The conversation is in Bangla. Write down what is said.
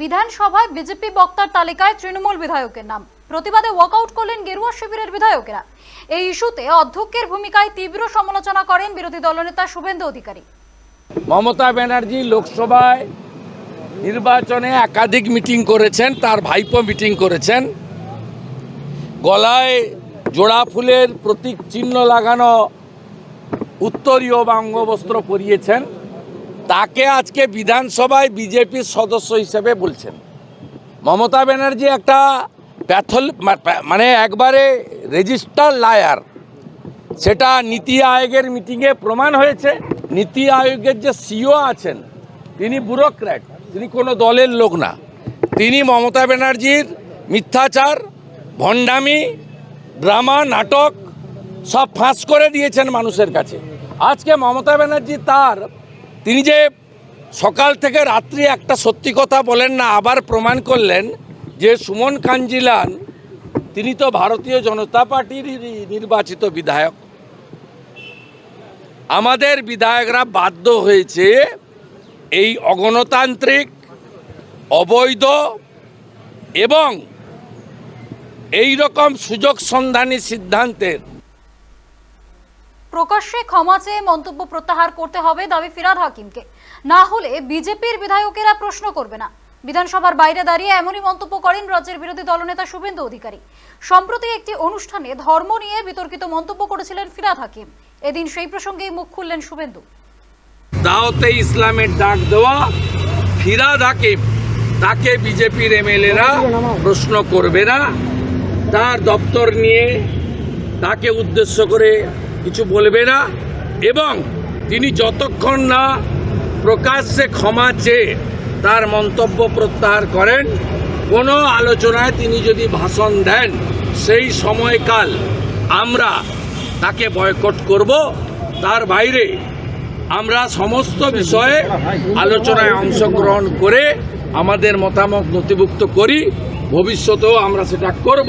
বিধানসভায় বিজেপি বক্তার তালিকায় তৃণমূল বিধায়কের নাম। প্রতিবাদে ওয়াকআউট করলেন গেরুয়া শিবিরের বিধায়কেরা। এই ইস্যুতে অধ্যক্ষের ভূমিকায় তীব্র সমালোচনা করেন বিরোধী দলনেতা শুভেন্দু অধিকারী। মমতা ব্যানার্জি লোকসভায় নির্বাচনে একাধিক মিটিং করেছেন, তার ভাইপো মিটিং করেছেন। গলায় জোড়া ফুলের প্রতীক চিহ্ন লাগানো উত্তরীয় বা অঙ্গবস্ত্র পরিয়েছেন। তাকে আজকে বিধানসভায় বিজেপির সদস্য হিসেবে বলছেন। মমতা ব্যানার্জি একটা প্যাথল মানে একবারে রেজিস্টার লায়ার। সেটা নীতি আয়োগের মিটিংয়ে প্রমাণ হয়েছে। নীতি আয়োগের যে সিও আছেন, তিনি ব্যুরোক্র্যাট, তিনি কোনো দলের লোক না। তিনি মমতা ব্যানার্জির মিথ্যাচার, ভণ্ডামি, ড্রামা, নাটক সব ফাঁস করে দিয়েছেন মানুষের কাছে। আজকে মমতা ব্যানার্জি তার তিনি যে সকাল থেকে রাত্রি একটা সত্যি কথা বলেন না, আবার প্রমাণ করলেন যে সুমন কাঞ্জিলান তিনি তো ভারতীয় জনতা পার্টির নির্বাচিত বিধায়ক। আমাদের বিধায়করা বাধ্য হয়েছে এই অগণতান্ত্রিক, অবৈধ এবং এই রকম সুযোগ সন্ধানী সিদ্ধান্তের প্রকাশ্যে ক্ষমা চেয়ে মন্তব্য প্রত্যাহার করতে হবে দাবি ফিরাদ হাকিমকে। না হলে বিজেপির বিধায়কেরা প্রশ্ন করবে না। বিধানসভার বাইরে দাঁড়িয়ে এমনই মন্তব্য করেন রাজ্যের বিরোধী দলনেতা শুভেন্দু অধিকারী। সম্প্রতি একটি অনুষ্ঠানে ধর্ম নিয়ে বিতর্কিত মন্তব্য করেছিলেন ফিরাদ হাকিম। এদিন সেই প্রসঙ্গেই মুখ খুললেন শুভেন্দু। দাওতে ইসলামের ডাক দেওয়া ফিরাদ হাকিম, তাকে বিজেপির এমএলএরা প্রশ্ন করবে না। তার দপ্তর নিয়ে তাকে উদ্দেশ্য করে কিছু বলবে না। এবং তিনি যতক্ষণ না প্রকাশ্যে ক্ষমা চেয়ে তার মন্তব্য প্রত্যাহার করেন, কোনো আলোচনায় তিনি যদি ভাষণ দেন, সেই সময়কাল আমরা তাকে বয়কট করব। তার বাইরে আমরা সমস্ত বিষয়ে আলোচনায় অংশগ্রহণ করে আমাদের মতামত নথিভুক্ত করি। ভবিষ্যতেও আমরা সেটা করব।